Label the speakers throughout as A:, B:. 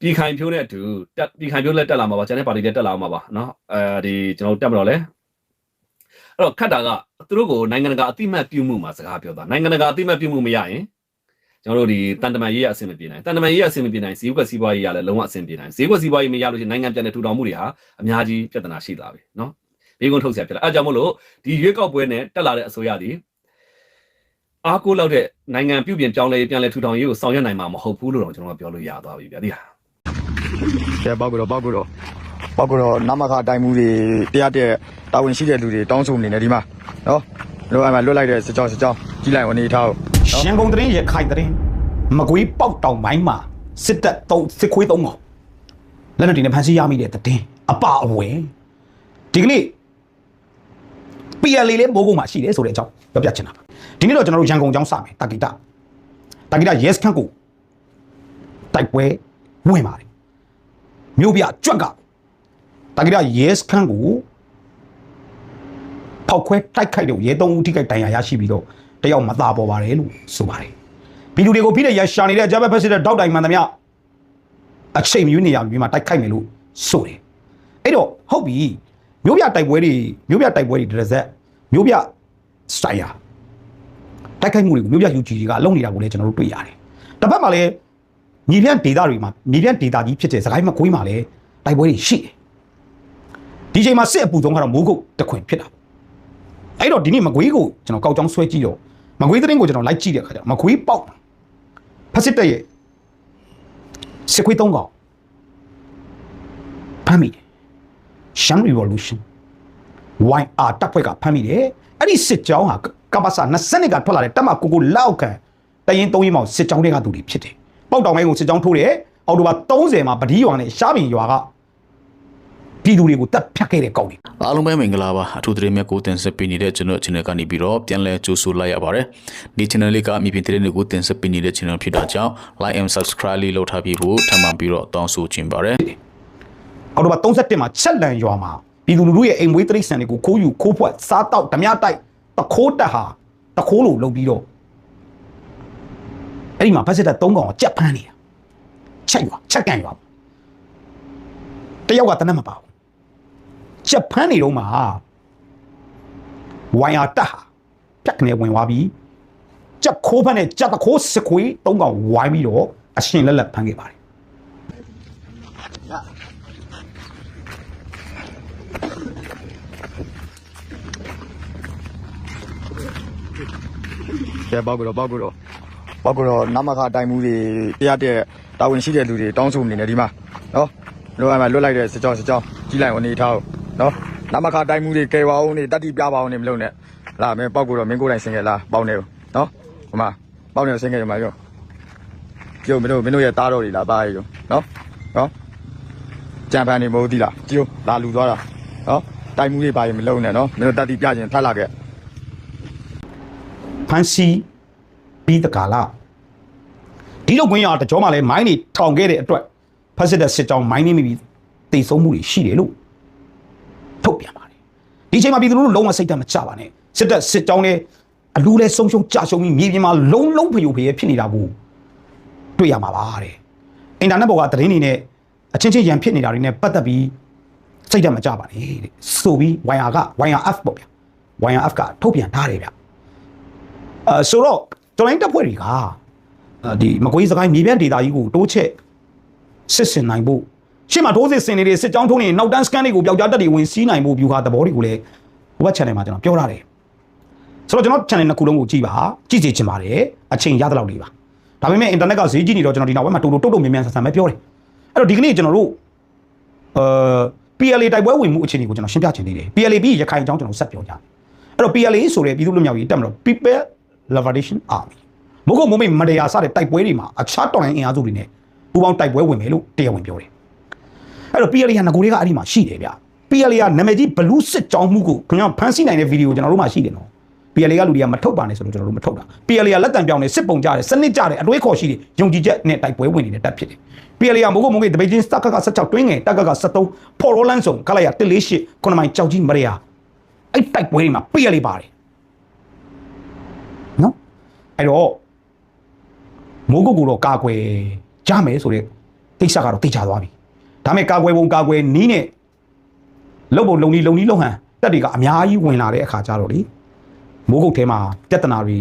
A: ပြည်ခိုင်ဖြိုးနဲ့အတူတက်ပြည်ခိုင်ဖြိုးလည်းတက်လာမှာပါကျန်တဲ့ပါတီလည်းတက်လာမှာပါเนาะအဲဒီကျွန်တော်တို့တက်မတော့လဲအဲ့တော့ခတ်တာကသူတို့ကိုနိုင်ငံတကာအတိမတ်ပြုမှုမှာစကားပြောတာနိုင်ငံတကာအတိမတ်ပြုမှုမရရင်ကျွန်တော်တို့ဒီတန်တမန်ရေးရအဆင်မပြေနိုင်တန်တမန်ရေးရအဆင်မပြေနိုင်ဈေးကွက်စီးပွားရေးရလည်းလုံးဝအဆင်ပြေနိုင်ဈေးကွက်စီးပွားရေးမရလို့ရှိရင်နိုင်ငံပြန်တဲ့ထူထောင်မှုတွေဟာအများကြီးပြဿနာရှိလာပြီเนาะဘေးကုန်းထုတ်ဆရာဖြစ်လာအဲကြောင့်မို့လို့ဒီရွေးကောက်ပွဲနဲ့တက်လာတဲ့အစိုးရဒီအားကိုးလောက်တဲ့နိုင်ငံပြုပြင်ပြောင်းလဲပြန်လဲထူထောင်ရေးကိုဆောင်ရွက်နိုင်မှာမဟုတ်ဘူးလို့တော့ကျွန်တော်ကပြောလို့ရသွားပြီဗျာဒီဟာ
B: ကဲပောက်ကတော့ပောက်ကတော့ပောက်ကတော့နမခအတိုင်းမှုတွေတရားတဲ့တာဝန်ရှိတဲ့လူတွေတောင်းဆိုနေတယ်ဒီမှာနော်တို့အဲ့မှာလွတ်လိုက်တဲ့စစ်ကြောင်းစစ်ကြောင်းကြီးလိုက်အနေထားကို
C: ရန်ကုန်တရင်ရခိုင်တရင်မကွေးပေါက်တောင်မိုင်းမှာစစ်တပ်သုံးစစ်ခွေးသုံးကောင်လက်နက်တွေနဲ့ဖမ်းဆီးရမိတဲ့တည်အပအဝင်ဒီကနေ့ PLA လေးမိုးကုတ်မှာရှိတယ်ဆိုတဲ့အကြောင်းပြောပြချင်တာပါဒီနေ့တော့ကျွန်တော်တို့ရန်ကုန်အကြောင်းစမယ်တာဂီတာတာဂီတာ yes ခန့်ကိုတိုက်ပွဲဝင်ပါတယ် မြို့ပြကြွက်ကတာဂီတာ yes ခန့်ကိုဖောက်ခွဲတိုက်ခိုက်တော့ရဲသုံးဦးထိခိုက်ဒဏ်ရာရရှိပြီးတော့တယောက်မသားပေါ်ပါတယ်လို့ဆိုပါတယ်ပြည်သူတွေကိုဖိတဲ့ရရှာနေတဲ့ဂျာဘက်ဖက်စစ်တဲ့တောက်တိုင်မှန်သမျှအချိန်မရွေးနေရပြီးမှတိုက်ခိုက်မယ်လို့ဆိုတယ်အဲ့တော့ဟုတ်ပြီမြို့ပြတိုက်ပွဲတွေမြို့ပြတိုက်ပွဲတွေတစ်စက်မြို့ပြစတိုင်ယာတိုက်ခိုက်မှုတွေကိုမြို့ပြ UG တွေကလုပ်နေတာကိုလည်းကျွန်တော်တို့တွေ့ရတယ်တစ်ဖက်မှာလည်း မြေပြန့်ဒေတာတွေမှာမြေပြန့်ဒေတာကြီးဖြစ်တဲ့စကိုင်းမကွေးမှာလည်းတိုက်ပွဲတွေရှိတယ်ဒီချိန်မှာစစ်အပူဆုံးကတော့မိုးကုတ်တခွင်ဖြစ်တာပေါ့အဲ့တော့ဒီနေ့မကွေးကိုကျွန်တော်ကောက်ချောင်းဆွဲကြည့်တော့မကွေးသတင်းကိုကျွန်တော်လိုက်ကြည့်တဲ့အခါကျတော့မကွေးပေါက်ဖက်စစ်တက်ရဲ့စစ်ခွေးသုံးကောင်ဖမ်းမိတယ် Shan Revolution YR တပ်ဖွဲ့ကဖမ်းမိတယ်အဲ့ဒီစစ်ကြောင်းဟာကပ္ပစာ20ကထွက်လာတဲ့တပ်မကိုကိုလောက်ခံတရင်သုံးရင်မောင်စစ်ကြောင်းတွေကသူတွေဖြစ်တယ် ပေါက်တောင်ပိုင်းကိုစစ်ကြောင်းထိုးတယ်အော်တိုဘာ30မှာပဒီရွာနဲ့ရှားပင်ရွာကပြည်သူတွေကိုတပ်ဖြတ်ခဲ့တဲ့ကောက်တွေ
D: အားလုံးပဲမင်္ဂလာပါအထူးသတင်းမြတ်ကိုတင်ဆက်ပေးနေတဲ့ကျွန်တော် channel ကနေပြီးတော့ပြန်လဲကြိုဆိုလိုက်ရပါတယ်ဒီ channel လေးကမြေပြင်သတင်းတွေကိုတင်ဆက်ပေးနေတဲ့ channel ဖြစ်တာကြောင့် like and subscribe လေးလုပ်ထားပြီးဖို့ထပ်မံပြီးတော့တောင်းဆိုချင်ပါတယ်
C: အော်တိုဘာ31မှာချက်လန်ရွာမှာပြည်သူလူထုရဲ့အိမ်မွေးတိရစ္ဆာန်တွေကိုခိုးယူခိုးဖွက်စားတောက်ဓမြတိုက်တခိုးတက်ဟာတခိုးလို့လုပ်ပြီးတော့ အဲ့ဒီမှာဖက်စစ်တပ်၃កောင်ကိုကြက်ဖမ်းနေတာချက်ရွာချက်ကန်ရွာတယောက်ကတနက်မပါဘူးကြက်ဖမ်းနေတော့မှာဝိုင်ယာတက်ဟာပြက်ကနေဝင်သွားပြီးကြက်ခိုးဖက်နဲ့ကြက်တခိုးစခွေး၃កောင်ဝိုင်းပြီးတော့အရှင်လက်လက်ဖမ်းခဲ့ပါတယ်
B: ကဲပောက်ကတော့ပောက်ကတော့ ပောက်ကတော့နမခအတိုင်းမှုတွေတရားတဲ့တာဝန်ရှိတဲ့လူတွေတောင်းဆိုနေတယ်ဒီမှာနော်တို့အဲ့မှာလွတ်လိုက်တဲ့စစ်ကြောင်းစစ်ကြောင်းကြီးလိုက်အနေထားကိုနော်နမခအတိုင်းမှုတွေကဲပါအောင်နေတတ်တိပြပါအောင်နေမလုပ်နဲ့လာမင်းပောက်ကတော့မင်းကိုယ်တိုင်ဆင်ခဲ့လားပေါင်းနေနော်ဟိုမှာပေါင်းနေဆင်ခဲ့ရမှာရောကျုပ်မင်းတို့မင်းတို့ရဲ့တားတော်တွေလားပါရရောနော်နော်ကြံဖန်နေမဟုတ်သီလားကျုပ်လာလူသွားတာနော်တိုင်းမှုတွေပါရင်မလုပ်နဲ့နော်မင်းတို့တတ်တိပြခြင်းထပ်လာခဲ့
C: ဖန်စီ ပြီးတကာလာဒီလိုကွင်းရတကြောမှလည်းမိုင်းတွေထောင်ခဲ့တဲ့အတွက်ဖက်စစ်တဲ့စစ်ကြောင်းမိုင်းနေမိပြီးတိတ်ဆုံးမှုတွေရှိတယ်လို့ထုတ်ပြန်ပါတယ်ဒီချိန်မှာပြည်သူတို့လုံးဝစိတ်ဓာတ်မချပါနဲ့စစ်တပ်စစ်ကြောင်းနဲ့အလူလဲဆုံးရှုံးကြရှုံးပြီးမြေပြင်မှာလုံးလုံးဖျို့ဖျဲဖြစ်နေတာကိုတွေ့ရမှာပါတဲ့အင်တာနက်ပေါ်ကသတင်းတွေနဲ့အချင်းချင်းရန်ဖြစ်နေတာတွေနဲ့ပတ်သက်ပြီးစိတ်ဓာတ်မချပါနဲ့တဲ့ဆိုပြီး wire က wire F ပေါ့ဗျာ wire F ကထုတ်ပြန်ထားတယ်ဗျအဲဆိုတော့ တော်လိုင်းတပ်ဖွဲ့တွေကအာဒီမကွေးစကိုင်းမြေပြန့်ဒေတာကြီးကိုတိုးချက်စစ်စင်နိုင်ဖို့ရှေ့မှာတိုးစစ်စင်နေတဲ့စစ်ကြောင်းထုံးနေနောက်တန်းစကန်တွေကိုပျောက်ကြားတက်တွေဝင်စီးနိုင်ဖို့ဗျူဟာသဘောတွေကိုလည်းဟိုဘက် channel မှာကျွန်တော်ပြောထားတယ်ဆိုတော့ကျွန်တော် channel နှစ်ခုလုံးကိုကြည့်ပါကြည့်စီချင်ပါတယ်အချိန်ရတဲ့လောက်လေးပါဒါပေမဲ့ internet ကဈေးကြီးနေတော့ကျွန်တော်ဒီနောက်ဘက်မှာတူတူတုတ်တုတ်မြင်မြန်ဆန်ဆန်ပဲပြောတယ်အဲ့တော့ဒီကနေ့ကျွန်တော်တို့အာ PLA တိုက်ပွဲဝင်မှုအခြေအနေကိုကျွန်တော်ရှင်းပြချင်သေးတယ် PLA ပြီးရခိုင်အကြောင်းကျွန်တော်ဆက်ပြောကြတယ်အဲ့တော့ PLA ဆိုတဲ့ပြည်သူ့လူမျိုးရေးတက်မလို့ People Liberation Army မဟုတ်မမေမတရားစတဲ့တိုက်ပွဲတွေမှာအခြားတော်လိုင်းအင်အားစုတွေနဲ့ပူးပေါင်းတိုက်ပွဲဝင်မယ်လို့တရားဝင်ပြောတယ်အဲ့တော့ PLA ကငကိုတွေကအဲ့ဒီမှာရှိတယ်ဗျ PLA ကနာမည်ကြီးဘလူးစစ်ကြောင်းမှုကိုခင်ဗျားဖန်ဆီးနိုင်တဲ့ဗီဒီယိုကျွန်တော်တို့မှရှိတယ်နော် PLA ကလူတွေကမထုတ်ပါနဲ့ဆိုတော့ကျွန်တော်တို့မထုတ်တာ PLA ကလက်တံပြောင်းနေစစ်ပုံကြတယ်စနစ်ကြတယ်အတွေးခေါ်ရှိတယ်ယုံကြည်ချက်နဲ့တိုက်ပွဲဝင်နေတဲ့တပ်ဖြစ်တယ် PLA ကမဟုတ်မဟုတ်တပိတ်ချင်းစတက်ကက16တွင်းငယ်တက်ကက73ဖော်ရိုလန်ဆောင်ကလိုက်ရ148ခုနမိုင်ကြောက်ကြီးမရရအဲ့တိုက်ပွဲတွေမှာ PLA ပါတယ် နော်အဲ့တော့မိုးကုတ်ကိုတော့ကာကွယ်ကြမယ်ဆိုတဲ့ကိစ္စကတော့တိကျသွားပြီဒါမဲ့ကာကွယ်ပုံကာကွယ်နီးနဲ့လုံပုံလုံနီးလုံနီးလုံဟန်တက်တွေကအများကြီးဝင်လာတဲ့အခါကျတော့လေမိုးကုတ်ထဲမှာပြဿနာတွေ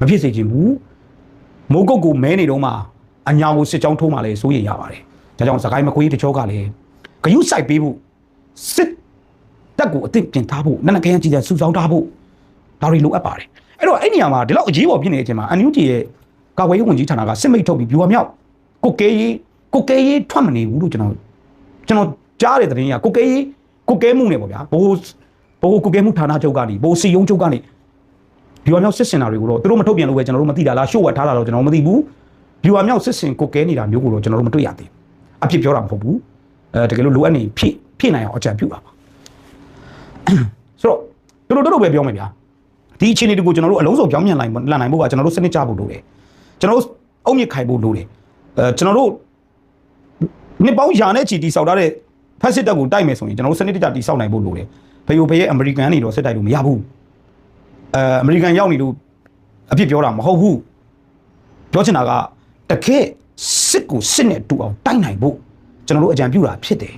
C: မဖြစ်စေချင်ဘူးမိုးကုတ်ကိုမဲနေတော့မှအညာကိုစစ်ကြောင်းထိုးမှလည်းစိုးရိမ်ရပါတယ်ဒါကြောင့်စကိုင်းမခွေးတချို့ကလည်းဂယုစိုက်ပေးဖို့စစ်တက်ကိုအသင့်ပြင်ထားဖို့နနကရန်ကြည်တဲ့စူဆောင်းထားဖို့ဒါတွေလိုအပ်ပါတယ် အဲ့တော့အဲ့နေရာမှာဒီလောက်အရေးပေါ်ဖြစ်နေတဲ့အချိန်မှာအန်ယူဂျီရဲ့ကာကွယ်ရေးဝန်ကြီးဌာနကစစ်မိတ်ထုတ်ပြီးဗျူဟာမြောက်ကိုကဲရေးကိုကဲရေးထွက်မနေဘူးလို့ကျွန်တော်ကျွန်တော်ကြားတဲ့သတင်းကကိုကဲရေးကိုကဲမှုနဲ့ပေါ့ဗျာဘိုးဘိုးကိုကဲမှုဌာနချုပ်ကနေဘိုးစီယုံချုပ်ကနေဗျူဟာမြောက်စစ်စင်တာတွေကိုတော့သူတို့မထုတ်ပြန်လို့ပဲကျွန်တော်တို့မသိတာလားရှို့ဝတ်ထားတာတော့ကျွန်တော်မသိဘူးဗျူဟာမြောက်စစ်စင်ကိုကဲနေတာမျိုးကိုတော့ကျွန်တော်တို့မတွေ့ရသေးဘူးအဖြစ်ပြောတာမဟုတ်ဘူးအဲတကယ်လို့လိုအပ်နေဖြည့်ဖြည့်နိုင်အောင်အကြံပြုပါပါဆိုတော့တို့တို့တို့ပဲပြောမယ်ဗျာ ဒီအခြေအနေတွေကိုကျွန်တော်တို့အလုံးစုံပြောင်းပြန်နိုင်လန်နိုင်ဖို့ကကျွန်တော်တို့စနစ်ကြဖို့လိုတယ်ကျွန်တော်တို့အုံမြင့်ခိုင်ဖို့လိုတယ်အဲကျွန်တော်တို့နှစ်ပေါင်းရာနဲ့ချီတီဆောက်ထားတဲ့ဖက်စစ်တပ်ကိုတိုက်မယ်ဆိုရင်ကျွန်တော်တို့စနစ်တကျတီဆောက်နိုင်ဖို့လိုတယ်ဖေယိုဖေရဲ့အမေရိကန်နေတော့စစ်တိုက်လို့မရဘူးအဲအမေရိကန်ရောက်နေလို့အဖြစ်ပြောတာမဟုတ်ဘူးပြောချင်တာကတကယ်စစ်ကိုစစ်နဲ့တူအောင်တိုက်နိုင်ဖို့ကျွန်တော်တို့အကြံပြုတာဖြစ်တယ်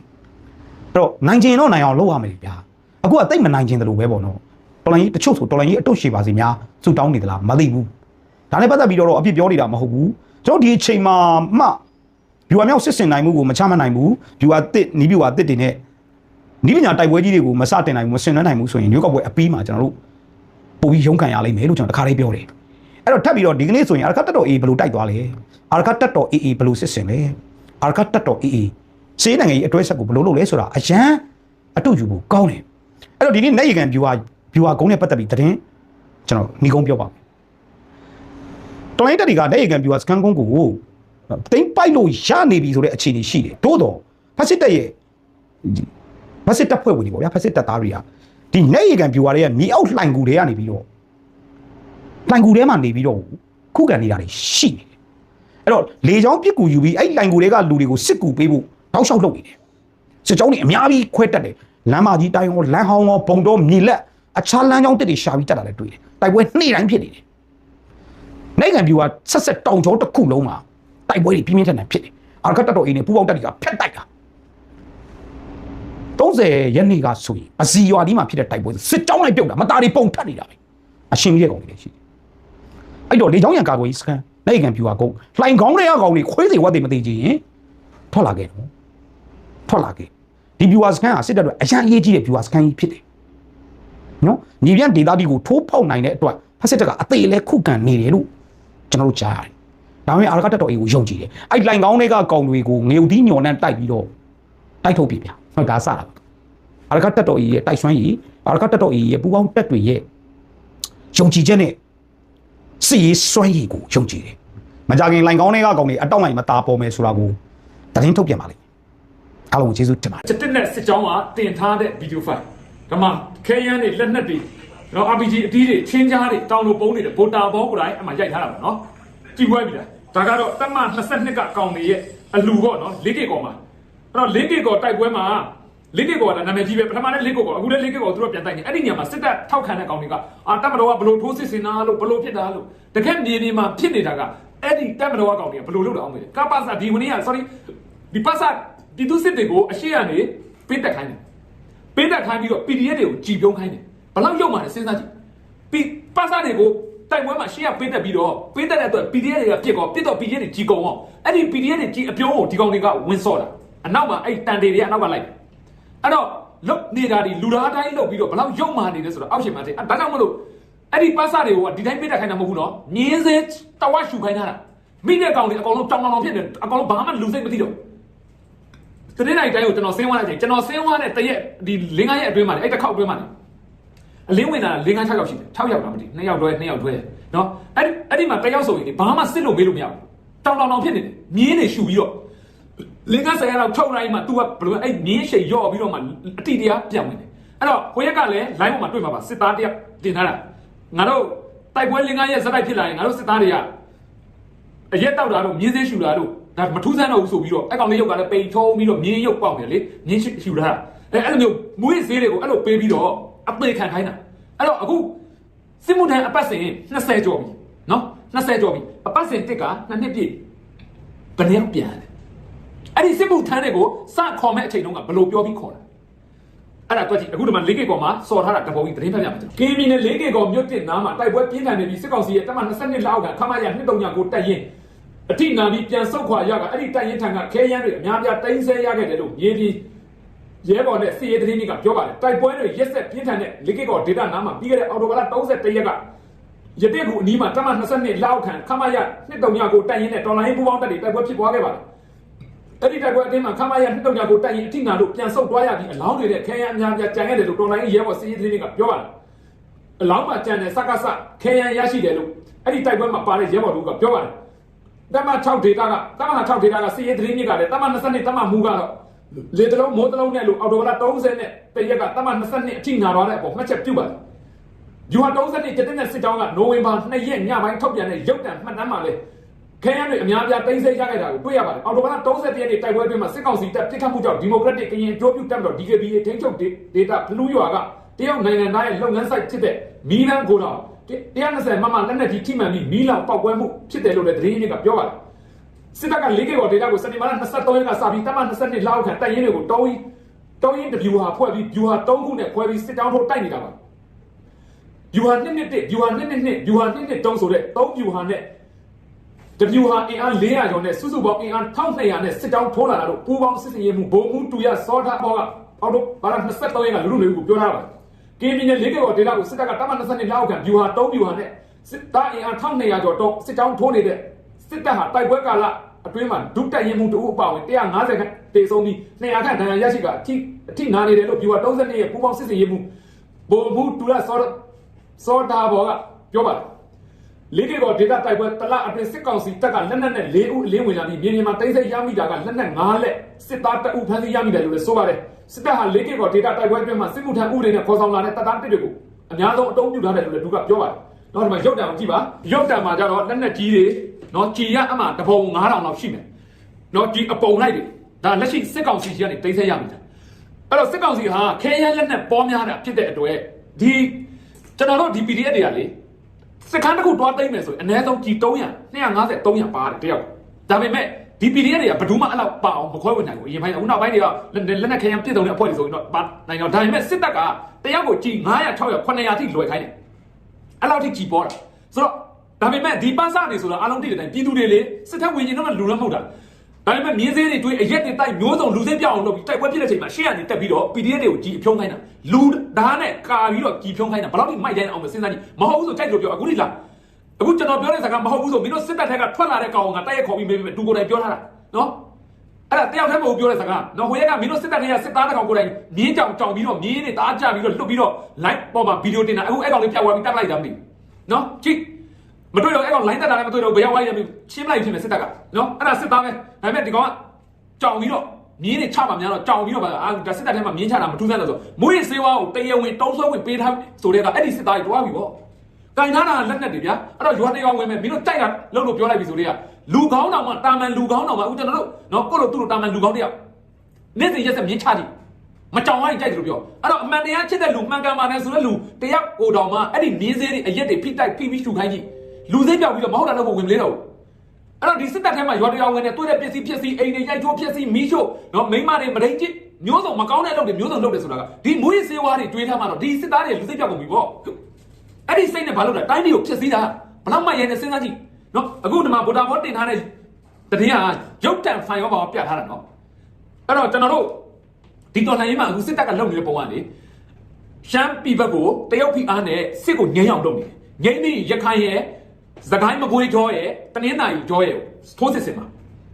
C: အဲ့တော့နိုင်ကျင်တော့နိုင်အောင်လုပ်ရမယ်ဗျာအခုကတိတ်မနိုင်ကျင်တယ်လို့ပဲပေါ့နော် တော်လိုင်းကြီးတချို့ဆိုတော်လိုင်းကြီးအတုတ်ရှိပါစေများစုတောင်းနေသလားမသိဘူးဒါနဲ့ပတ်သက်ပြီးတော့အပြစ်ပြောနေတာမဟုတ်ဘူးကျွန်တော်ဒီအချိန်မှာမှဗျူဟာမြောက်စစ်စင်နိုင်မှုကိုမချမှတ်နိုင်ဘူးဗျူဟာတစ်နီးဗျူဟာတစ်တွေနဲ့နီးပညာတိုက်ပွဲကြီးတွေကိုမစတင်နိုင်ဘူးမဆင်နွှဲနိုင်ဘူးဆိုရင်မျိုးကောက်ပွဲအပြီးမှာကျွန်တော်တို့ပို့ပြီးရုန်းကန်ရလိမ့်မယ်လို့ကျွန်တော်တခါလေးပြောတယ်အဲ့တော့ထပ်ပြီးတော့ဒီကနေ့ဆိုရင်အာရခတ်တက်တော်အေးဘယ်လိုတိုက်သွားလဲအာရခတ်တက်တော်အေးအေးဘယ်လိုစစ်စင်လဲအာရခတ်တက်တော်အေးအေးစေးနိုင်ငံကြီးအတွဲဆက်ကိုဘယ်လိုလုပ်လဲဆိုတာအရန်အတူယူဖို့ကောင်းတယ်အဲ့တော့ဒီနေ့နေရီကန်ဗျူဟာ ဗျူဟာကုန်းနဲ့ပတ်သက်ပြီးသတင်းကျွန်တော်ညီကုန်းပြောပါမယ်တော်လိုင်းတက်ဒီကနေရီကန်ဗျူဟာစကန်ကုန်းကိုတိမ့်ပိုက်လို့ရနေပြီဆိုတဲ့အခြေအနေရှိတယ်တိုးတော့ဖက်စစ်တက်ရဲ့ဖက်စစ်တက်ဖွဲ့ဝင်တွေပေါ့ဗျာဖက်စစ်တက်သားတွေကဒီနေရီကန်ဗျူဟာတွေကမြေအောက်လှိုင်ကူတွေကနေပြီးတော့လှိုင်ကူထဲမှာနေပြီးတော့ခုခံနေတာတွေရှိနေတယ်အဲ့တော့လေချောင်းပြစ်ကူယူပြီးအဲ့လှိုင်ကူတွေကလူတွေကိုစစ်ကူပေးဖို့တောက်လျှောက်လုပ်နေတယ်စစ်ကြောင်းတွေအများကြီးခွဲတက်တယ်လမ်းမကြီးတိုင်းရောလမ်းဟောင်းရောဘုံတော်မြေလက် အခြားလမ်းကြောင်းတက်တွေရှာပြီးတက်တာလည်းတွေ့တယ်တိုက်ပွဲနေ့တိုင်းဖြစ်နေတယ်နိုင်ငံပြူကဆက်ဆက်တောင်ကျောတစ်ခုလုံးမှာတိုက်ပွဲတွေပြင်းပြင်းထန်ထန်ဖြစ်တယ်အာရခတ်တက်တော်အင်းနဲ့ပူပေါက်တက်တွေကဖက်တိုက်တာ30ရက်နေ့ကဆိုရင်အစီရွာဒီမှာဖြစ်တဲ့တိုက်ပွဲစစ်ကြောင်းလိုက်ပြုတ်တာမသားတွေပုံထပ်နေတာပဲအရှင်ကြီးတဲ့ကောင်တွေလည်းရှိတယ်အဲ့တော့လေချောင်းရံကာကွယ်ရေးစခန်းနိုင်ငံပြူကကုန်းလှိုင်ကောင်းတွေကကောင်တွေခွေးတွေဝတ်တွေမသိချင်ရင်ထွက်လာခဲ့တော့ထွက်လာခဲ့ဒီ viewer scan ကစစ်တပ်အတွက်အရန်အရေးကြီးတဲ့ viewer scan ကြီးဖြစ်တယ် နော်ညီပြန် data ဒီကိုထိုးဖောက်နိုင်တဲ့အတွက်ဖက်စစ်တပ်ကအသေးလဲခုခံနေတယ်လို့ကျွန်တော်တို့ကြားရတယ်ဒါပေမဲ့အာရကတက်တော်အေးကိုယုံကြည်တယ်အဲ့လိုင်ကောင်းတွေကကောင်တွေကိုငေုံသီးညော်နဲ့တိုက်ပြီးတော့တိုက်ထုတ်ပြပြဟုတ်ဒါစတာအာရကတက်တော်အေးရဲ့တိုက်ဆွမ်းကြီးအာရကတက်တော်အေးရဲ့ပူပေါင်းတက်တွေရဲ့ယုံကြည်ချက်နဲ့စီရေးစွမ်းရည်ကိုယုံကြည်တယ်မကြခင်လိုင်ကောင်းတွေကကောင်တွေအတောက်လိုက်မตาပေါ်မယ်ဆိုတာကိုသတင်းထုတ်ပြန်ပါလိမ့်မယ်အားလုံးကိုကျေးဇူးတင်ပါတယ်
E: စစ်တပ်နဲ့စစ်ကြောင်းကတင်ထားတဲ့ဗီဒီယိုဖိုင် ဒါမှခဲယမ်းတွေလက်နက်တွေနော် RPG အတီးတွေချင်းကြားတွေတောင်လိုပုံးတွေဗိုတာဘောကိုယ်တိုင်အမှရိုက်ထားတာပေါ့နော်ကြည့်ပွဲပြီလားဒါကတော့တက်မ22ကကောင်တွေရဲ့အလူပေါ့နော်၄ကီကောမှာအဲ့တော့၄ကီကောတိုက်ပွဲမှာ၄ကီကောကနာမည်ကြီးပဲပထမလည်း၄ကီကောအခုလည်း၄ကီကောသူတို့ပြန်တိုက်နေအဲ့ဒီညမှာစစ်တပ်ထောက်ခံတဲ့ကောင်တွေကအာတက်မတော်ကဘလို့ထိုးစစ်စင်တာလို့ဘလို့ဖြစ်တာလို့တကယ်မြေပြင်မှာဖြစ်နေတာကအဲ့ဒီတက်မတော်ကကောင်တွေကဘလို့လုပ်တာအောင်မေးကပ္ပစာဒီဝင်းက sorry ဒီပ္ပစာဒီသူစစ်တွေကိုအရှိကနေပေးတက်ခိုင်းတယ် ပေးတက်ခိုင်းပြီးတော့ PDF တွေကိုကြည်ပြုံးခိုင်းတယ်ဘလောက်ရုပ်မှလည်းစဉ်းစားကြည့်ပြီးပတ်စားတွေကိုတိုက်ပွဲမှာရှေ့ကပေးတက်ပြီးတော့ပေးတက်တဲ့အတွက် PDF တွေကပြစ်ကောပြစ်တော့ PDF တွေကြီးကုန်အောင်အဲ့ဒီ PDF တွေကြီးအပြုံးကိုဒီကောင်တွေကဝင်းစော့တာအနောက်မှာအဲ့တန်တေတွေကအနောက်ကလိုက်အဲ့တော့လုတ်နေတာဒီလူသားတိုင်းလုတ်ပြီးတော့ဘလောက်ရုပ်မှနေလဲဆိုတော့အောက်ရှင်မှာတဲ့ဒါကြောင့်မလို့အဲ့ဒီပတ်စားတွေကိုကဒီတိုင်းပေးတက်ခိုင်းတာမဟုတ်ဘူးနော်ငင်းစဲတဝက်ရှူခိုင်းတာမိတဲ့ကောင်တွေအကောင်လုံးတောင်းတောင်းဖြစ်နေအကောင်လုံးဘာမှလူစိတ်မသိတော့ တနေ့တိုင်းတိုင်းကိုကျွန်တော်ဆင်းသွားတဲ့အချိန်ကျွန်တော်ဆင်းသွားတဲ့တရက်ဒီလင်းကားရဲ့အတွင်းမှာလေအဲ့တစ်ခေါက်အတွင်းမှာလေအလင်းဝင်တာလင်းကား6ယောက်ရှိတယ်6ယောက်လားမသိ2ယောက်တွဲ2ယောက်တွဲနော်အဲ့ဒီအဲ့ဒီမှာတစ်ယောက်ဆိုရင်ဒီဘာမှစစ်လို့မေးလို့မရဘူးတောင်းတောင်းတောင်းဖြစ်နေတယ်မြင်းနေရှူပြီးတော့လင်းကားဆယ်ရောက်ထုတ်လိုက်မှ तू ကဘယ်လိုအဲ့မြင်းရှိန်ရော့ပြီးတော့မှအတိတရားပြန်ဝင်တယ်အဲ့တော့ကိုရက်ကလည်း line ပေါ်မှာတွေ့မှာပါစစ်သားတယောက်တင်ထားတာငါတို့တိုက်ပွဲလင်းကားရဲ့ဇက်တိုက်ဖြစ်လာရင်ငါတို့စစ်သားတွေကအရက်တောက်တာတို့မြင်းစင်းရှူတာတို့ ဒါမထူးဆန်းတော့ဘူးဆိုပြီးတော့အဲ့ကောင်လေးရုပ်ကလည်းပိန်ထုံးပြီးတော့မြင်းရုပ်ပေါက်နေလေမြင်းရှူထားတာအဲ့အဲ့လိုမျိုးမွေးဈေးတွေကိုအဲ့လိုပေးပြီးတော့အသေးခံခိုင်းတာအဲ့တော့အခုစစ်မှုထမ်းအပတ်စဉ်20ကျော်ပြီနော်20ကျော်ပြီအပတ်စဉ်တစ်ကနှစ်နှစ်ပြည့်ဘယ်နှစ်ယောက်ပြန်လဲအဲ့ဒီစစ်မှုထမ်းတွေကိုစခေါ်မဲ့အချိန်တုန်းကဘယ်လိုပြောပြီးခေါ်တာအဲ့ဒါတော့ကြည့်အခုဒီမှာ၄ကီကောမှာစော်ထားတာတပုံကြီးသတင်းဖတ်ပြမှာကျွန်တော်ကင်းမီနဲ့၄ကီကောမြို့တစ်နားမှာတိုက်ပွဲပြင်းထန်နေပြီးစစ်ကောင်စီရဲ့တမန်22လောက်ခမရနှစ်တုံညာကိုတက်ရင် အထိနာပြီးပြန်ဆုတ်ခွာရကအဲ့ဒီတိုက်ရင်ထံကခဲရန်တွေအများပြားတိုင်းဆဲရခဲ့တယ်လို့မြေပြီးရဲဘော်နဲ့စီရဲသတင်းကြီးကပြောပါတယ်တိုက်ပွဲတွေရက်ဆက်ပြင်းထန်တဲ့၄ကီကောဒေတာနားမှာပြီးခဲ့တဲ့အော်တိုဘာလ31ရက်ကရတဲ့ကူအနီးမှာတမန်22လောက်ခန့်ခမရနှစ်တုံညာကိုတက်ရင်နဲ့တော်လိုင်းပူပေါင်းတက်တွေတိုက်ပွဲဖြစ်ပွားခဲ့ပါတယ်အဲ့ဒီတိုက်ပွဲအတင်းမှာခမရနှစ်တုံညာကိုတိုက်ရင်အထိနာလို့ပြန်ဆုတ်သွားရပြီးအလောင်းတွေနဲ့ခဲရန်အများပြကြံခဲ့တယ်လို့တော်လိုင်းရဲဘော်စီးရီးသတင်းကပြောပါတယ်အလောင်းမှာကြံတဲ့စကားစခဲရန်ရရှိတယ်လို့အဲ့ဒီတိုက်ပွဲမှာပါတဲ့ရဲဘော်တို့ကပြောပါတယ် တမ6ဒေတာကတမ6ဒေတာကစီးရီးသတင်းကြီးကလည်းတမ22တမမူကတော့လေတလုံးမိုးတလုံးနဲ့လို့အော်တိုဘလာ30နဲ့တရက်ကတမ22အထိနာသွားတဲ့အပေါ်မှတ်ချက်ပြုပါတယ်ယူဟာ32ကျတဲ့နဲ့စစ်တောင်းကနိုဝင်ဘာ2ရက်ညပိုင်းထုတ်ပြန်တဲ့ရုပ်တံမှတ်တမ်းမှာလေခဲရန်တွေအများပြတိမ့်စိတ်ရခဲ့တာကိုတွေ့ရပါတယ်။အော်တိုဘာလ30ရက်နေ့တိုက်ပွဲအတွင်းမှာစစ်ကောင်စီတပ်ပြစ်ခတ်မှုကြောင့်ဒီမိုကရက်တစ်ကရင်အကျိုးပြုတပ်မတော် DKBA ထိန်းချုပ်ဒေတာဘလူးရွာကတရုတ်နိုင်ငံသားရဲ့လုပ်ငန်းဆိုင်ဖြစ်တဲ့မီလန်ကိုတော် 120မမလက်နက်ကြီးထိမှန်ပြီးမီလန်ပောက်ကွဲမှုဖြစ်တယ်လို့လည်းသတင်းရင်းမြစ်ကပြောပါတယ်။စစ်တပ်က၄ကီကောဒေတာကိုစနေမာလ23ရက်ကစပြီးတမ22လောက်ခန့်တိုက်ရင်တွေကိုတောင်းရင်တောင်းရင်တဗျူဟာဖွဲ့ပြီးဗျူဟာ3ခုနဲ့ခွဲပြီးစစ်တောင်းထိုးတိုက်နေတာပါ။ဗျူဟာ1နှစ်1ဗျူဟာ2နှစ်2ဗျူဟာ2နှစ်3ဆိုတဲ့3ဗျူဟာနဲ့ W ဟာအင်အား400ကျော်နဲ့စုစုပေါင်းအင်အား1200နဲ့စစ်တောင်းထိုးလာတာတို့ပူးပေါင်းစစ်စင်ရေးမှုဘုံမှုတူရစောထားပေါကအော်တိုဘာလ23ရက်ကလူလူမျိုးကိုပြောထားပါတယ်။ ကင်းပြည်နယ်၄ကကျော်ဒေတာကိုစစ်တပ်ကတမန်22လောက်ကန် view ဟာ3 view ဟာနဲ့စစ်သားအင်အား1200ကျော်တော့စစ်တောင်းထိုးနေတဲ့စစ်တပ်ဟာတိုက်ပွဲကာလအတွင်းမှာဒုတက်ရင်မှုတူအပါဝင်150ခန့်တေဆုံးပြီး200ခန့်ဒဏ်ရာရရှိကအထိအထိနာနေတယ်လို့ view ဟာ32ရဲ့ပူးပေါင်းစစ်စင်ရေးမှုဘုံမှုတူရစောစောထားပေါကပြောပါတယ် လေးကေကောဒေတာတိုက်ပွဲတလအတွင်းစစ်ကောင်စီတပ်ကလက်နက်နဲ့၄ဦးအလင်းဝင်လာပြီးမြေပြင်မှာတိမ့်စိတ်ရမိတာကလက်နက်၅လက်စစ်သားတအုပ်ဖမ်းဆီးရမိတယ်လို့လည်းဆိုပါတယ်စစ်တပ်ဟာလေးကေကောဒေတာတိုက်ပွဲအတွင်းမှာစစ်မှုထမ်းဥပဒေနဲ့ခေါ်ဆောင်လာတဲ့တပ်သားတစ်တွေကိုအများဆုံးအတုံးပြုထားတယ်လို့လည်းသူကပြောပါတယ်နောက်ဒီမှာရုပ်တံကိုကြည့်ပါရုပ်တံမှာကျတော့လက်နက်ကြီးတွေနော်ကြည်ရအမှတပုံ9000လောက်ရှိမယ်နော်ဒီအပုံလိုက်တွေဒါလက်ရှိစစ်ကောင်စီကြီးကနေတိမ့်စိတ်ရမိတာအဲ့တော့စစ်ကောင်စီဟာခဲယမ်းလက်နက်ပေါ်များတာဖြစ်တဲ့အတွက်ဒီကျွန်တော်တို့ဒီ PDF တွေကလေ စကန်တစ်ခုတွားသိမ့်မယ်ဆိုရင်အနည်းဆုံးကြီး300 250 300ပါတယ်တယောက်ဒါပေမဲ့ဒီ PDF တွေကဘယ်သူမှအဲ့လောက်ပါအောင်မခွဲဝင်နိုင်ဘူးအရင်ပိုင်းအခုနောက်ပိုင်းတွေကလက်နက်ခဲယမ်းပြည့်စုံတဲ့အဖွဲ့တွေဆိုရင်တော့ပါနိုင်တော့ဒါပေမဲ့စစ်တပ်ကတယောက်ကိုကြီး900 600 900ထိလွယ်ခိုင်းတယ်အဲ့လောက်ထိကြီးပေါ်တာဆိုတော့ဒါပေမဲ့ဒီပန်းစားတွေဆိုတာအလုံးတိတဲ့တိုင်းပြည်သူတွေလေစစ်တပ်ဝင်ရင်တော့လူလည်းမဟုတ်တာ ဒါပေမဲ့မြင်းစည်းတွေတွေ့အရက်တွေတိုက်မျိုးစုံလူစည်းပြောင်းအောင်လုပ်ပြီးတိုက်ပွဲဖြစ်တဲ့အချိန်မှာရှေ့ကနေတက်ပြီးတော့ PDF တွေကိုကြီးအဖြုံးခိုင်းတာလူဓာတ်နဲ့ကာပြီးတော့ကြီးဖြုံးခိုင်းတာဘယ်လောက်ထိမိုက်တိုင်းအောင်မစဉ်းစားကြည့်မဟုတ်ဘူးဆိုကြိုက်လို့ပြောအခုလိလားအခုကျွန်တော်ပြောတဲ့စကားမဟုတ်ဘူးဆိုမင်းတို့စစ်တပ်ထက်ကထွက်လာတဲ့ကောင်ကတိုက်ရိုက်ခေါ်ပြီးမေးပြီးတူကိုယ်တိုင်ပြောထားတာနော်အဲ့ဒါတယောက်တည်းမဟုတ်ပြောတဲ့စကားနော်ဟိုရက်ကမင်းတို့စစ်တပ်တွေကစစ်သားတစ်ကောင်ကိုယ်တိုင်မြင်းကြောင်ကြောင်ပြီးတော့မြင်းတွေတားကြပြီးတော့လွတ်ပြီးတော့ live ပေါ်မှာဗီဒီယိုတင်တာအခုအဲ့ကောင်လေးပြတ်သွားပြီးတက်လိုက်တာမသိနော်ကြည့်မတွေ့တော့အဲ့ကောင် line တက်တာလည်းမတွေ့တော့ဘယ်ရောက်သွားရလဲရှင်းလိုက်ဖြစ်မယ်စစ်တပ်ကနော်အဲ့ဒါစစ်သားပဲ ဒါပေမဲ့ဒီကောင်ကကြောင်ပြီးတော့မြင်းတွေချပါများတော့ကြောင်ပြီးတော့အာဒါစစ်တပ်ထဲမှာမြင်းချတာမထူးဆန်းတော့ဆိုမွေးစေဝါကိုတရဝင်တုံးဆုံးဝင်ပေးထားဆိုတဲ့ကအဲ့ဒီစစ်သားတွေတွားပြီပေါ့ကင်ထားတာလက်နဲ့တွေဗျာအဲ့တော့ရွာတရောဝင်မဲ့မင်းတို့တိုက်တာလို့လို့ပြောလိုက်ပြီဆိုတဲ့ကလူကောင်းတော်မှတာမန်လူကောင်းတော်မှဦးကျွန်တော်တို့နော်ကိုလိုသူ့လိုတာမန်လူကောင်းတယောက်နေ့စဉ်ရက်ဆက်မြင်းချကြည့်မကြောင်ဝိုင်းကြိုက်တယ်လို့ပြောအဲ့တော့အမှန်တရားချစ်တဲ့လူမှန်ကန်ပါတယ်ဆိုတဲ့လူတယောက်ကိုတော်မှအဲ့ဒီမြင်းစေးတွေအရက်တွေဖိတိုက်ဖိပြီးရှူခိုင်းကြည့်လူသေးပြောက်ပြီးတော့မဟုတ်တာတော့ဝင်မလေးတော့ဘူး အဲ့တော့ဒီစစ်တပ်ထဲမှာရွာတရောဝင်နဲ့တွေ့တဲ့ပစ္စည်းဖြစ်စီအိမ်တွေရိုက်ချိုးဖြစ်စီမီးရှို့နော်မိမတွေမဒိန်ကျစ်မျိုးစုံမကောင်းတဲ့လုပ်တွေမျိုးစုံလုပ်တယ်ဆိုတာကဒီမွေးစေးဝါးတွေတွေးထားမှတော့ဒီစစ်သားတွေလူသေးပြောက်ကုန်ပြီပေါ့အဲ့ဒီစိတ်နဲ့ဘာလုပ်တာတိုင်းပြည်ကိုဖြစ်စည်းတာဘလောက်မှရဲနေစဉ်းစားကြည့်နော်အခုဒီမှာဗိုလ်တာဘောတင်ထားတဲ့တတိယရုပ်တံဖိုင်ရောပါပြထားတာနော်အဲ့တော့ကျွန်တော်တို့ဒီတော်လှန်ရေးမှာအခုစစ်တပ်ကလုပ်နေတဲ့ပုံကလေရှမ်းပြည်ဘက်ကိုတရုတ်ဖိအားနဲ့စစ်ကိုငြိမ်းအောင်လုပ်နေငြိမ်းပြီးရခိုင်ရဲ့ သခိုင်းမကွေးကျော်ရဲ့တနင်္သာရီကျော်ရဲ့ထိုးစစ်ဆင်မှာ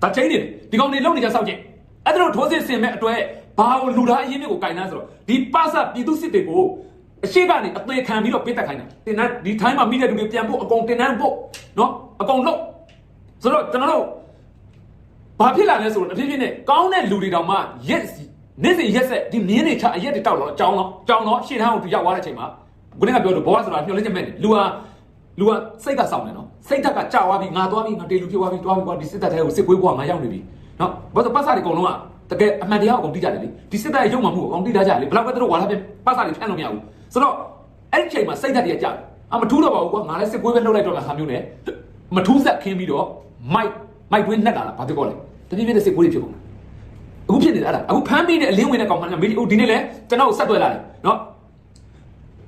E: ဒါချင်းနေတယ်ဒီကောင်တွေလုပ်နေကြစောက်ချင်းအဲ့ဒါတို့ထိုးစစ်ဆင်မဲ့အတွက်ဘာကိုလူသားအရင်မျိုးကိုကင်နှမ်းဆိုတော့ဒီပါစပြည်သူစစ်တွေကိုအရှိကနေအသေးခံပြီးတော့ပိတ်တက်ခိုင်းတာတင်တန်းဒီထိုင်းမှာမိတဲ့လူတွေပြန်ဖို့အကုန်တင်တန်းဖို့နော်အကုန်လုပ်ဆိုတော့ကျွန်တော်တို့ဘာဖြစ်လာလဲဆိုတော့တဖြည်းဖြည်းနဲ့ကောင်းတဲ့လူတွေတောင်မှရက်နေ့စဉ်ရက်ဆက်ဒီမြင်းတွေချအရက်တွေတောက်တော့ကြောင်းတော့ကြောင်းတော့ရှေ့ထန်းကိုရောက်သွားတဲ့အချိန်မှာခုနကပြောလို့ဘောကဆိုတာမျောလင်းချက်မဲ့တယ်လူဟာလူကစိတ်ကစောင့်တယ်နော် စိတ်ဓာတ်ကကြာသွားပြီငါသွားပြီငါတေလူဖြစ်သွားပြီသွားပြီကွာဒီစစ်တပ်ထဲကိုစစ်ကွေးဘွားငါရောက်နေပြီနော်ဘာလို့ပတ်စာတွေအကုန်လုံးကတကယ်အမှန်တရားကိုအကုန်သိကြတယ်လေဒီစစ်တပ်ရဲ့ရုပ်မှမှုကိုအကုန်သိကြကြလေဘယ်လောက်ပဲသူတို့ဝါလာပြပတ်စာတွေဖြန့်လို့မရဘူးဆိုတော့အဲ့ဒီချိန်မှာစိတ်ဓာတ်တွေကကြာတယ်အမထူးတော့ပါဘူးကွာငါလည်းစစ်ကွေးပဲလှုပ်လိုက်တော့မှဟာမျိုးနဲ့မထူးဆက်ခင်းပြီးတော့မိုက်မိုက်တွင်းနှက်တာလားဘာဖြစ်ကောလဲတပြည့်ပြည့်နဲ့စစ်ကွေးတွေဖြစ်ကုန်တာအခုဖြစ်နေတာအဲ့ဒါအခုဖမ်းပြီးတဲ့အလင်းဝင်တဲ့ကောင်မှလည်းမေးဟိုဒီနေ့လဲကျွန်တော်ကိုဆက်သွယ်လာတယ်နော်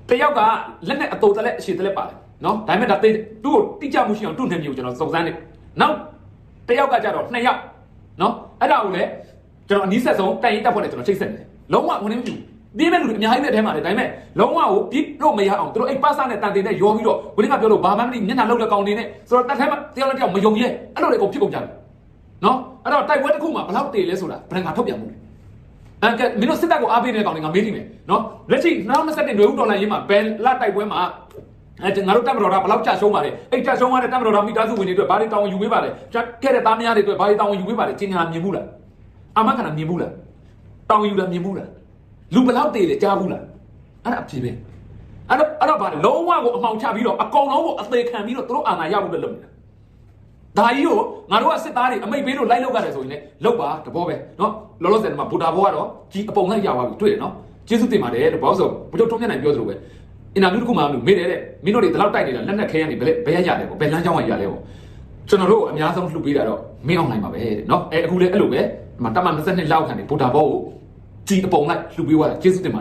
E: တယောက်ကလက်နဲ့အတူတလက်အရှိတလက်ပါတယ် နော်ဒါပေမဲ့ဒါတေးသူ့ကိုတိကျမှုရှိအောင်သူ့နှမျကိုကျွန်တော်စုံစမ်းနေနောက်တယောက်ကကြတော့နှစ်ယောက်နော်အဲ့ဒါကိုလည်းကျွန်တော်အနီးဆက်ဆုံးတိုင်ရင်တက်ဖွဲ့နဲ့ကျွန်တော်ချိတ်ဆက်နေတယ်လုံးဝဝင်နေမကြည့်ဒီမဲ့လူတွေအများကြီးပဲအထဲမှာလေဒါပေမဲ့လုံးဝကိုပြစ်လို့မရအောင်သူတို့အဲ့ပါစာနဲ့တန်တင်နဲ့ရောပြီးတော့ဝင်းကပြောလို့ဘာမှမသိမျက်နှာလောက်တဲ့ကောင်နေနဲ့ဆိုတော့တတ်ထဲမှာတယောက်နဲ့တယောက်မယုံရဲအဲ့လိုတွေကုန်ဖြစ်ကုန်ကြတယ်နော်အဲ့တော့တိုက်ပွဲတစ်ခုမှာဘယ်လောက်တည်လဲဆိုတာဘယ်ငါထုတ်ပြန်မှုလဲအဲ့ကဲမင်းတို့စစ်တပ်ကိုအားပေးနေတဲ့ကောင်တွေငါမေးကြည့်မယ်နော်လက်ရှိ2021နွေဦးဒေါ်လာရင်းမှာဘယ်လတိုက်ပွဲမှာ အဲငါတို့တပ်မတော်ကဘယ်လောက်ကြာရှုံးပါလဲအဲ့ကြာရှုံးရတဲ့တပ်မတော်ကမိသားစုဝင်တွေအတွက်ဘာတွေတောင်းဝန်ယူပေးပါလဲကြာခဲ့တဲ့သားမယားတွေအတွက်ဘာတွေတောင်းဝန်ယူပေးပါလဲကျင်ညာမြင်ဘူးလားအာမခံတာမြင်ဘူးလားတောင်းဝန်ယူတာမြင်ဘူးလားလူဘယ်လောက်တည်လဲကြားဘူးလားအဲ့ဒါအဖြစ်ပဲအဲ့တော့အဲ့တော့ဗါလုံးဝကိုအမှောင်ချပြီးတော့အကောင်လုံးကိုအသေးခံပြီးတော့သူတို့အာဏာရဖို့ပဲလုပ်နေတာ ဒါကြီးကိုငါတို့ကစစ်သားတွေအမိတ်ပေးလို့လိုက်လောက်ရတယ်ဆိုရင်လည်းလောက်ပါတဘောပဲเนาะလောလောဆယ်မှာဗုဒ္ဓဘောကတော့ကြီးအပုံလိုက်ရသွားပြီတွေ့တယ်เนาะကျေးဇူးတင်ပါတယ်လို့ဘောဆိုဘုရားထုံးမြတ်နိုင်ပြောသလိုပဲ အင်တာဗျူးတစ်ခုမှမလုပ်မေးတယ်တဲ့မင်းတို့တွေဒီလောက်တိုက်နေတာလက်နက်ခဲရနေဘယ်လဲဘယ်ရရလဲပေါ့ဘယ်လမ်းကြောင်းကရလဲပေါ့ကျွန်တော်တို့အများဆုံးလှုပ်ပေးတာတော့မင်းအောင်နိုင်ပါပဲတဲ့နော်အဲအခုလည်းအဲ့လိုပဲဒီမှာတမန်22လောက်ခံနေဗိုလ်တာဘောကိုကြည်အပုံလိုက်လှုပ်ပေးသွားတာကျေးဇူးတင်ပါတယ်